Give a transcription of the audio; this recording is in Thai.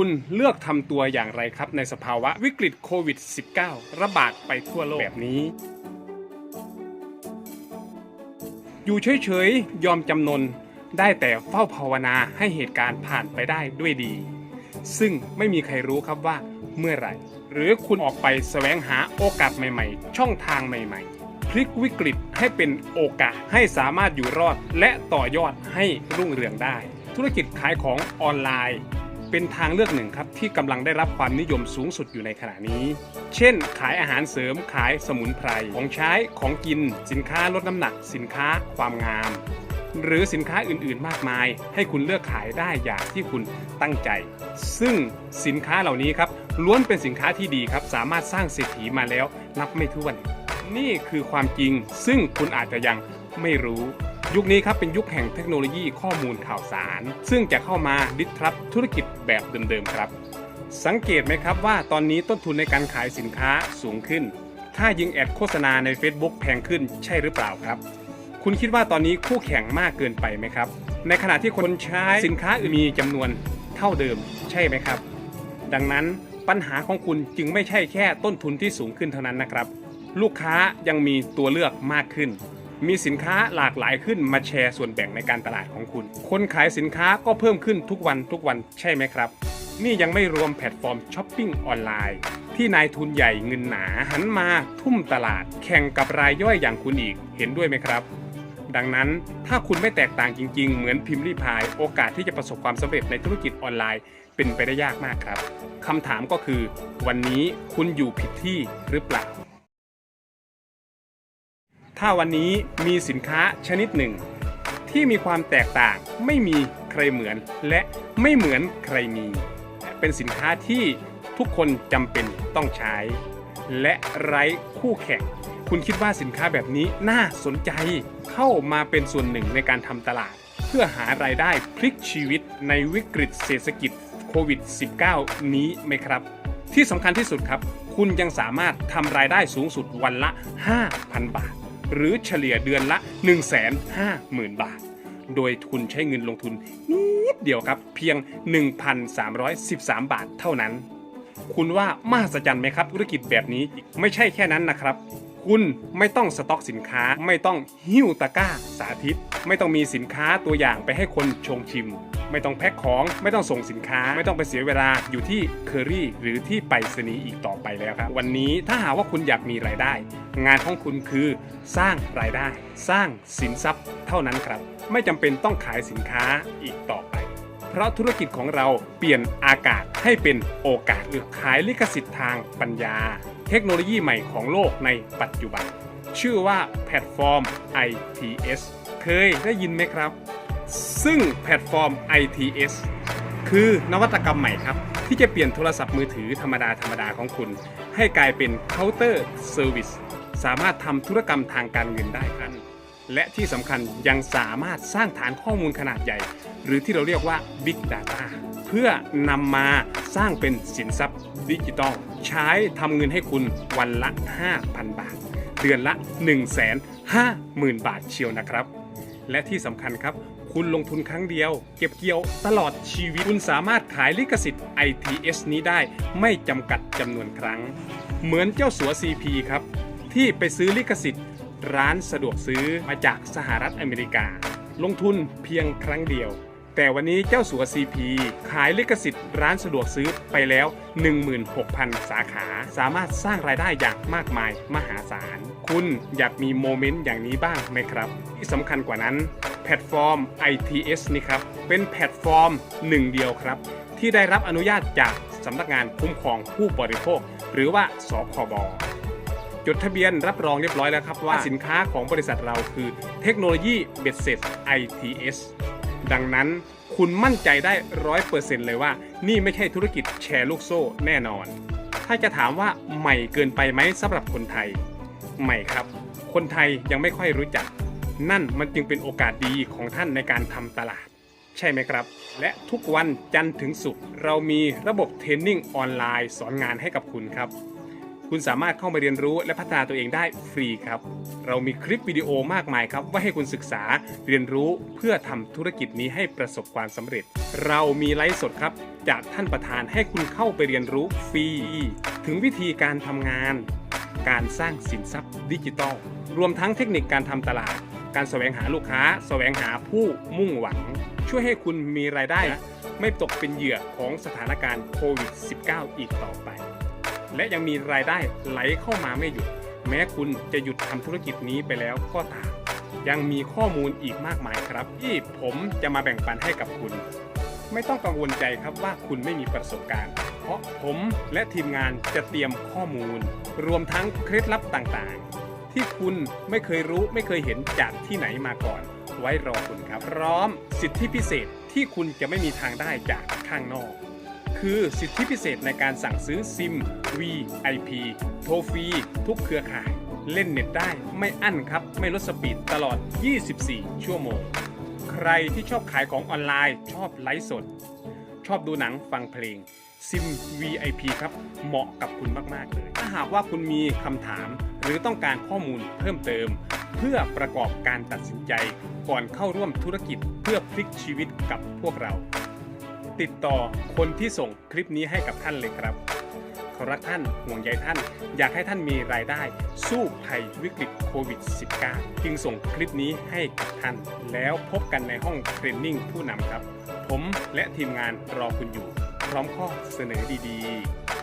คุณเลือกทำตัวอย่างไรครับ ในสภาวะวิกฤตโควิด -19 ระบาดไปทั่วโลกแบบนี้ อยู่เฉยๆ ยอมจำนน ได้แต่เฝ้าภาวนาให้เหตุการณ์ผ่านไปได้ด้วยดี ซึ่งไม่มีใครรู้ครับว่าเมื่อไหร่ หรือคุณออกไปแสวงหาโอกาสใหม่ๆ ช่องทางใหม่ๆ พลิกวิกฤตให้เป็นโอกาสให้สามารถอยู่รอด และต่อยอดให้รุ่งเรืองได้ ธุรกิจขายของออนไลน์ เป็นทางเลือกหนึ่งครับที่กำลังได้รับความนิยมสูงสุดอยู่ในขณะนี้ เช่น ขายอาหารเสริมขายสมุนไพรของใช้ของกิน สินค้าลดน้ำหนัก สินค้าความงาม หรือสินค้าอื่นๆ มากมาย ให้คุณเลือกขายได้อย่างที่คุณตั้งใจ ซึ่งสินค้าเหล่านี้ครับล้วนเป็นสินค้าที่ดีครับ สามารถสร้างเศรษฐีมาแล้วนับไม่ถ้วน นี่คือความจริงซึ่งคุณอาจจะยังไม่รู้ ยุคนี้ครับเป็นยุคแห่งเทคโนโลยีข้อมูลข่าวสาร ซึ่งจะเข้ามาดิสรับธุรกิจแบบเดิมๆครับ สังเกตไหมครับว่าตอนนี้ต้นทุนในการขายสินค้าสูงขึ้น ถ้ายิงแอดโฆษณาใน Facebook แพงขึ้นใช่หรือเปล่าครับ คุณคิดว่าตอนนี้คู่แข่งมากเกินไปไหมครับ ในขณะที่คนใช้สินค้าอื่นมีจำนวนเท่าเดิมใช่ไหมครับ ดังนั้นปัญหาของคุณจึงไม่ใช่แค่ต้นทุนที่สูงขึ้นเท่านั้นนะครับ ลูกค้ายังมีตัวเลือกมากขึ้น มีสินค้าหลากหลายขึ้นมาแชร์ส่วนแบ่งในการตลาดของคุณ คนขายสินค้าก็เพิ่มขึ้นทุกวันทุกวันใช่ไหมครับ นี่ยังไม่รวมแพลตฟอร์มช้อปปิ้งออนไลน์ที่นายทุนใหญ่เงินหนาหันมาทุ่มตลาด แข่งกับรายย่อยอย่างคุณอีกเห็นด้วยไหมครับ ดังนั้นถ้าคุณไม่แตกต่างจริง ๆ เหมือนพิมพ์รีพาย โอกาสที่จะประสบความสำเร็จในธุรกิจออนไลน์ เป็นไปได้ยากมากครับคำถามก็คือ วันนี้คุณอยู่ผิดที่หรือเปล่า ถ้าวันนี้มีสินค้าชนิดหนึ่ง ที่มีความแตกต่างไม่มีใครเหมือนและไม่เหมือนใครมี เป็นสินค้าที่ทุกคนจำเป็นต้องใช้ และไร้คู่แข่งคุณคิดว่าสินค้าแบบนี้น่าสนใจเข้ามาเป็นส่วนหนึ่งในการทำตลาด เพื่อหารายได้พลิกชีวิตในวิกฤตเศรษฐกิจโควิด -19 นี้ไหมครับ ที่สำคัญที่สุดครับ คุณยังสามารถทำรายได้สูงสุดวันละ 5,000 บาท หรือเฉลี่ยเดือนละ 150,000 บาท โดยคุณใช้เงินลงทุนนิดเดียวครับ เพียง 1,313 บาทเท่านั้น คุณว่ามหัศจรรย์ไหมครับ ธุรกิจแบบนี้ไม่ใช่แค่นั้นนะครับคุณไม่ต้องสต็อกสินค้าไม่ต้องหิ้วตะกร้าสาธิต ไม่ต้องมีสินค้าตัวอย่างไปให้คนชงชิม ไม่ต้องแพ็คของ ไม่ต้องส่งสินค้า ไม่ต้องไปเสียเวลาอยู่ที่เคอรี่หรือที่ไปรษณีย์อีกต่อไปแล้วครับ วันนี้ถ้าหากว่าคุณอยากมีรายได้ งานของคุณคือสร้างรายได้ สร้างสินทรัพย์เท่านั้นครับ ไม่จำเป็นต้องขายสินค้าอีกต่อไป เพราะธุรกิจของเราเปลี่ยนอากาศให้เป็นโอกาสหรือขายลิขสิทธิ์ทางปัญญา เทคโนโลยีใหม่ของโลกในปัจจุบัน ชื่อว่าแพลตฟอร์ม ITS เคยได้ยินไหมครับ ซึ่งแพลตฟอร์ม ITS คือนวัตกรรมใหม่ครับ ที่จะเปลี่ยนโทรศัพท์มือถือธรรมดาธรรมดาของคุณ ให้กลายเป็นเคาน์เตอร์เซอร์วิสสามารถทำธุรกรรมทางการเงินได้ครับและที่สำคัญยังสามารถสร้างฐานข้อมูลขนาดใหญ่ หรือที่เราเรียกว่า Big Data เพื่อนำมาสร้างเป็นสินทรัพย์ดิจิตอลใช้ทำเงินให้คุณวันละ 5,000 บาท เดือนละ 150,000 บาทเชียวนะครับ และที่สำคัญครับ คุณลงทุนครั้งเดียว เก็บเกี่ยวตลอดชีวิต คุณสามารถขายลิขสิทธิ์ ITS นี้ได้ไม่จำกัดจำนวนครั้ง เหมือนเจ้าสัว CP ครับ ที่ไปซื้อลิขสิทธิ์ ร้านสะดวกซื้อมาจากสหรัฐอเมริกา ลงทุนเพียงครั้งเดียว แต่วันนี้เจ้าสัว CP ขายลิขสิทธิ์ร้านสะดวกซื้อไปแล้ว 16,000 สาขา สามารถสร้างรายได้อย่างมากมายมหาศาล คุณอยากมีโมเมนต์อย่างนี้บ้างไหมครับ ที่สำคัญกว่านั้นแพลตฟอร์ม ITS นี่ครับ เป็นแพลตฟอร์มหนึ่งเดียวครับ ที่ได้รับอนุญาตจากสำนักงานคุ้มครองผู้บริโภค หรือว่าสคบจดทะเบียนรับรองเรียบร้อยแล้วครับว่าสินค้าของบริษัทเราคือเทคโนโลยีเบ็ดเสร็จ ITS ดังนั้นคุณมั่นใจได้ร้อยเปอร์เซ็นต์เลยว่า นี่ไม่ใช่ธุรกิจแชร์ลูกโซ่แน่นอน ถ้าจะถามว่าใหม่เกินไปไหมสำหรับคนไทย ใหม่ครับ คนไทยยังไม่ค่อยรู้จัก นั่นมันจึงเป็นโอกาสดีของท่านในการทำตลาด ใช่ไหมครับ และทุกวันจันทร์ถึงศุกร์เรามีระบบเทรนนิ่งออนไลน์สอนงานให้กับคุณครับ คุณสามารถเข้ามาเรียนรู้และพัฒนาตัวเองได้ฟรีครับ เรามีคลิปวิดีโอมากมายครับไว่าให้คุณศึกษาเรียนรู้เพื่อทำธุรกิจนี้ให้ประสบความสำเร็จ เรามีไลฟ์สดครับ จากท่านประธานให้คุณเข้าไปเรียนรู้ฟรี ถึงวิธีการทำงาน การสร้างสินทรัพย์ดิจิทัล รวมทั้งเทคนิคการทำตลาด การแสวงหาลูกค้า แสวงหาผู้มุ่งหวัง ช่วยให้คุณมีรายได้ ไม่ตกเป็นเหยื่อของสถานการณ์โควิด -19 อีกต่อไป และยังมีรายได้ไหลเข้ามาไม่หยุด แม้คุณจะหยุดทำธุรกิจนี้ไปแล้วก็ตาม ยังมีข้อมูลอีกมากมายครับ ที่ผมจะมาแบ่งปันให้กับคุณ ไม่ต้องกังวลใจครับว่าคุณไม่มีประสบการณ์ เพราะผมและทีมงานจะเตรียมข้อมูล รวมทั้งเคล็ดลับต่างๆ ที่คุณไม่เคยรู้ไม่เคยเห็นจากที่ไหนมาก่อน ไว้รอคุณครับพร้อม สิทธิพิเศษที่คุณจะไม่มีทางได้จากข้างนอก คือสิทธิพิเศษในการสั่งซื้อซิม VIP โทรฟรีทุกเครือข่าย เล่นเน็ตได้ไม่อั้นครับ ไม่ลดสปีดตลอด 24 ชั่วโมง ใครที่ชอบขายของออนไลน์ ชอบไลฟ์สด ชอบดูหนังฟังเพลง ซิม VIP ครับ เหมาะกับคุณมากๆเลย ถ้าหากว่าคุณมีคำถามหรือต้องการข้อมูลเพิ่มเติม เพื่อประกอบการตัดสินใจ ก่อนเข้าร่วมธุรกิจเพื่อพลิกชีวิตกับพวกเรา ติดต่อคนที่ส่งคลิปนี้ให้กับท่านเลยครับเขารักท่านห่วงใยท่าน อยากให้ท่านมีรายได้ สู้ภัยวิกฤตโควิด -19 จึงส่งคลิปนี้ให้กับท่าน แล้วพบกันในห้องเทรนนิ่งผู้นำครับ ผมและทีมงานรอคุณอยู่ พร้อมข้อเสนอดีๆ